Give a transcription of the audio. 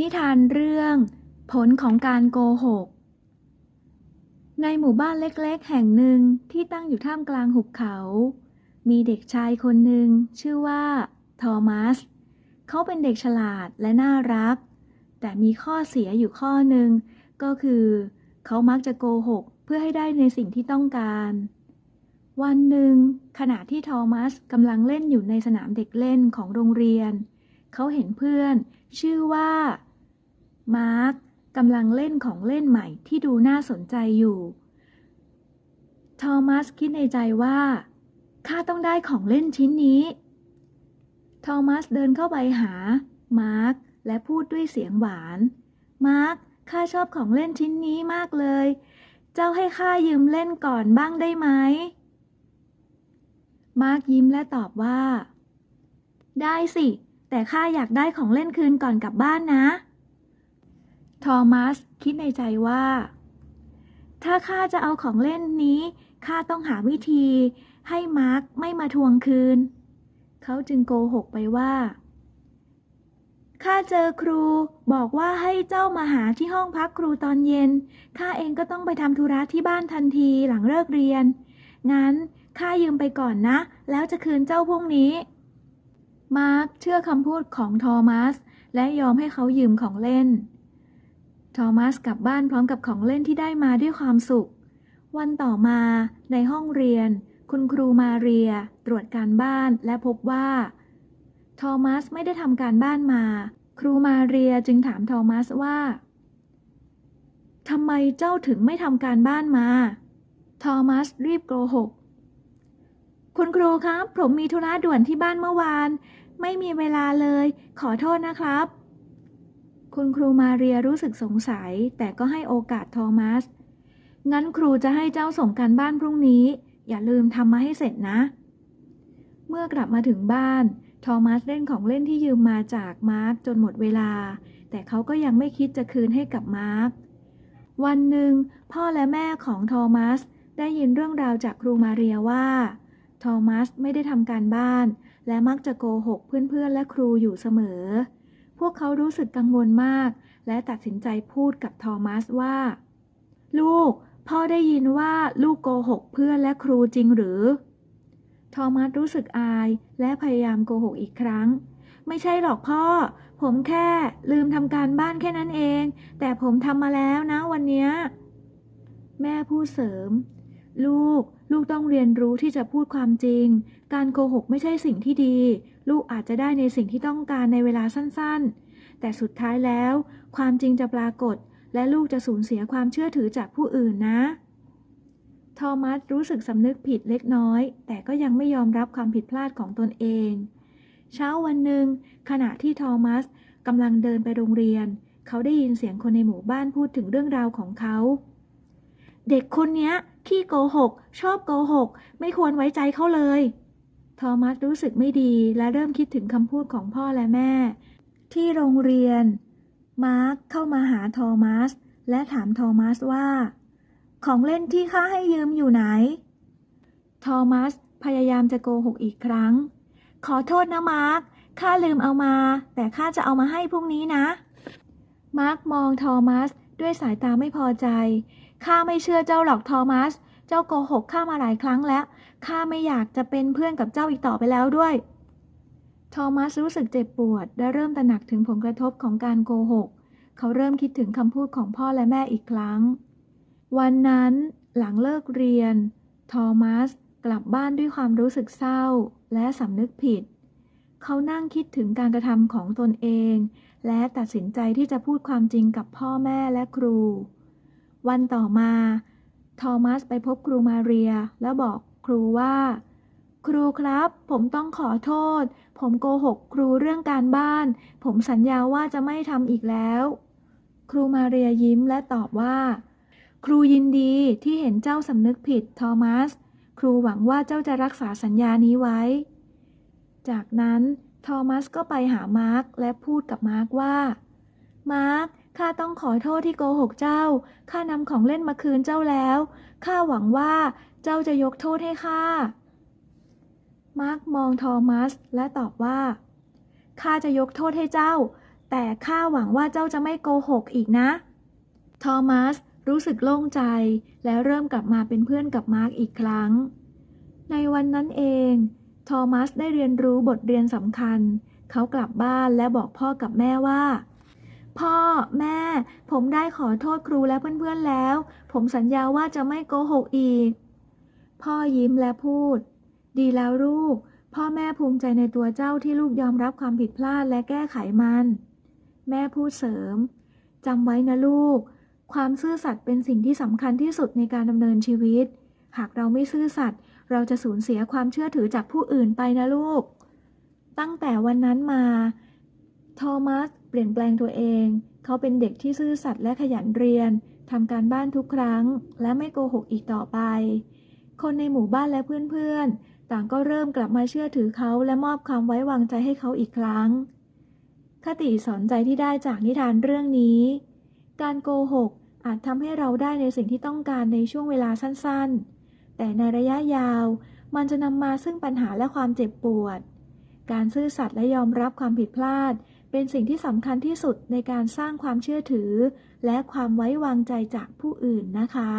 นิทานเรื่อง ผลของการโกหก ในหมู่บ้านเล็กๆ แห่งหนึ่งที่ตั้งอยู่ท่ามกลางหุบเขา มีเด็กชายคนหนึ่งชื่อว่าทอมัส เขาเป็นเด็กฉลาดและน่ารัก แต่มีข้อเสียอยู่ข้อหนึ่งก็คือ เขามักจะโกหกเพื่อให้ได้ในสิ่งที่ต้องการ วันหนึ่ง ขณะที่ทอมัสกำลังเล่นอยู่ในสนามเด็กเล่นของโรงเรียน เขาเห็นเพื่อนชื่อว่า มาร์คกำลังเล่นของเล่นใหม่ที่ดูน่าสนใจอยู่ ทอมัสคิดในใจว่า ข้าต้องได้ของเล่นชิ้นนี้ ทอมัสเดินเข้าไปหา มาร์คและพูดด้วยเสียงหวาน มาร์คข้าชอบของเล่นชิ้นนี้มากเลย เจ้าให้ข้ายืมเล่นก่อนบ้างได้ไหม มาร์คยิ้มและตอบว่า ได้สิ แต่ข้าอยากได้ของเล่นคืนก่อนกลับบ้านนะ ทอมัสคิดในใจว่า ถ้าข้าจะเอาของเล่นนี้ข้าต้องหาวิธี ให้มาร์คไม่มาทวงคืน เขาจึงโกหกไปว่าข้าเจอครูบอกว่าให้เจ้ามาหาที่ห้องพักครูตอนเย็น ข้าเองก็ต้องไปทำธุระที่บ้านทันทีหลังเลิกเรียน งั้นข้ายืมไปก่อนนะ แล้วจะคืนเจ้าพรุ่งนี้ มาร์คเชื่อคำพูดของทอมัส และยอมให้เขายืมของเล่น ทอมัสกลับบ้านพร้อมกับของเล่นที่ได้มาด้วยความสุข วันต่อมาในห้องเรียน คุณครูมาเรีย ตรวจการบ้านและพบว่า ทอมัสไม่ได้ทำการบ้านมา ครูมาเรียจึงถามทอมัสว่าทำไมเจ้าถึงไม่ทำการบ้านมา ทอมัสรีบโกหก คุณครูครับ ผมมีธุระด่วนที่บ้านเมื่อวาน ไม่มีเวลาเลย ขอโทษนะครับ คุณครูมาเรียรู้สึกสงสัย แต่ก็ให้โอกาสทอมัส งั้นครูจะให้เจ้าส่งการบ้านพรุ่งนี้ อย่าลืมทำมาให้เสร็จนะ เมื่อกลับมาถึงบ้าน ทอมัสเล่นของเล่นที่ยืมมาจากมาร์กจนหมดเวลา แต่เขาก็ยังไม่คิดจะคืนให้กับมาร์กวันหนึ่ง พ่อและแม่ของทอมัส ได้ยินเรื่องราวจากครูมาเรียว่า ทอมัสไม่ได้ทำการบ้าน และมักจะโกหกเพื่อนๆและครูอยู่เสมอ พวกเขารู้สึกกังวลมาก และตัดสินใจพูดกับทอมัสว่า ลูก พ่อได้ยินว่าลูกโกหกเพื่อนและครูจริงหรือ ทอมัสรู้สึกอายและพยายามโกหกอีกครั้ง ไม่ใช่หรอกพ่อ ผมแค่ลืมทำการบ้านแค่นั้นเอง แต่ผมทำมาแล้วนะวันนี้ แม่พูดเสริม ลูก ลูกต้องเรียนรู้ที่จะพูดความจริง การโกหกไม่ใช่สิ่งที่ดี ลูกอาจจะได้ในสิ่งที่ต้องการในเวลาสั้นๆ แต่สุดท้ายแล้ว ความจริงจะปรากฏ และลูกจะสูญเสียความเชื่อถือจากผู้อื่นนะ ทอมัสรู้สึกสำนึกผิดเล็กน้อย แต่ก็ยังไม่ยอมรับความผิดพลาดของตนเอง เช้าวันหนึ่ง ขณะที่ทอมัสกำลังเดินไปโรงเรียน เขาได้ยินเสียงคนในหมู่บ้านพูดถึงเรื่องราวของเขา เด็กคนนี้ย ขี้โกหก ชอบโกหก ไม่ควรไว้ใจเขาเลย ทอมัสรู้สึกไม่ดีและเริ่มคิดถึงคำพูดของพ่อและแม่ ที่โรงเรียน มาร์คเข้ามาหาทอมัส และถามทอมัสว่า ของเล่นที่ข้าให้ยืมอยู่ไหน ทอมัสพยายามจะโกหกอีกครั้ง ขอโทษนะมาร์คข้าลืมเอามา แต่ข้าจะเอามาให้พรุ่งนี้นะ มาร์คมองทอมัส ด้วยสายตาไม่พอใจ ข้าไม่เชื่อเจ้าหรอกทอมัส เจ้าโกหกข้ามาหลายครั้งแล้ว ข้าไม่อยากจะเป็นเพื่อนกับเจ้าอีกต่อไปแล้วด้วย ทอมัสรู้สึกเจ็บปวด และเริ่มตระหนักถึงผลกระทบของการโกหก เขาเริ่มคิดถึงคำพูดของพ่อและแม่อีกครั้ง วันนั้นหลังเลิกเรียน ทอมัสกลับบ้านด้วยความรู้สึกเศร้าและสำนึกผิด เขานั่งคิดถึงการกระทำของตนเอง และตัดสินใจที่จะพูดความจริงกับพ่อแม่และครู วันต่อมา ทอมัสไปพบครูมาเรีย แล้วบอกครูว่า ครูครับ ผมต้องขอโทษ ผมโกหกครูเรื่องการบ้าน ผมสัญญาว่าจะไม่ทำอีกแล้ว ครูมาเรียยิ้มและตอบว่า ครูยินดีที่เห็นเจ้าสำนึกผิดทอมัส ครูหวังว่าเจ้าจะรักษาสัญญานี้ไว้ จากนั้น ทอมัสก็ไปหามาร์คและพูดกับมาร์คว่า มาร์คข้าต้องขอโทษที่โกหกเจ้า ข้านำของเล่นมาคืนเจ้าแล้ว ข้าหวังว่าเจ้าจะยกโทษให้ข้า มาร์คมองทอมัสและตอบว่า ข้าจะยกโทษให้เจ้า แต่ข้าหวังว่าเจ้าจะไม่โกหกอีกนะ ทอมัสรู้สึกโล่งใจและเริ่มกลับมาเป็นเพื่อนกับมาร์กอีกครั้ง ในวันนั้นเอง ทอมัสได้เรียนรู้บทเรียนสำคัญ เขากลับบ้านและบอกพ่อกับแม่ว่า พ่อแม่ ผมได้ขอโทษครูและเพื่อนๆแล้ว ผมสัญญาว่าจะไม่โกหกอีก พ่อยิ้มและพูด ดีแล้วลูก พ่อแม่ภูมิใจในตัวเจ้าที่ลูกยอมรับความผิดพลาดและแก้ไขมัน แม่พูดเสริมจำไว้นะลูก ความซื่อสัตย์เป็นสิ่งที่สำคัญที่สุดในการดำเนินชีวิต หากเราไม่ซื่อสัตย์ เราจะสูญเสียความเชื่อถือจากผู้อื่นไปนะลูก ตั้งแต่วันนั้นมาโทมัสเปลี่ยนแปลงตัวเอง เขาเป็นเด็กที่ซื่อสัตย์และขยันเรียน ทำการบ้านทุกครั้ง และไม่โกหกอีกต่อไป คนในหมู่บ้านและเพื่อนๆ ต่างก็เริ่มกลับมาเชื่อถือเขาและมอบความไว้วางใจให้เขาอีกครั้ง คติสอนใจที่ได้จากนิทานเรื่องนี้ การโกหกอาจทำให้เราได้ในสิ่งที่ต้องการในช่วงเวลาสั้นๆ แต่ในระยะยาว มันจะนำมาซึ่งปัญหาและความเจ็บปวด การซื่อสัตย์และยอมรับความผิดพลาด เป็นสิ่งที่สำคัญที่สุดในการสร้างความเชื่อถือ และความไว้วางใจจากผู้อื่นนะคะ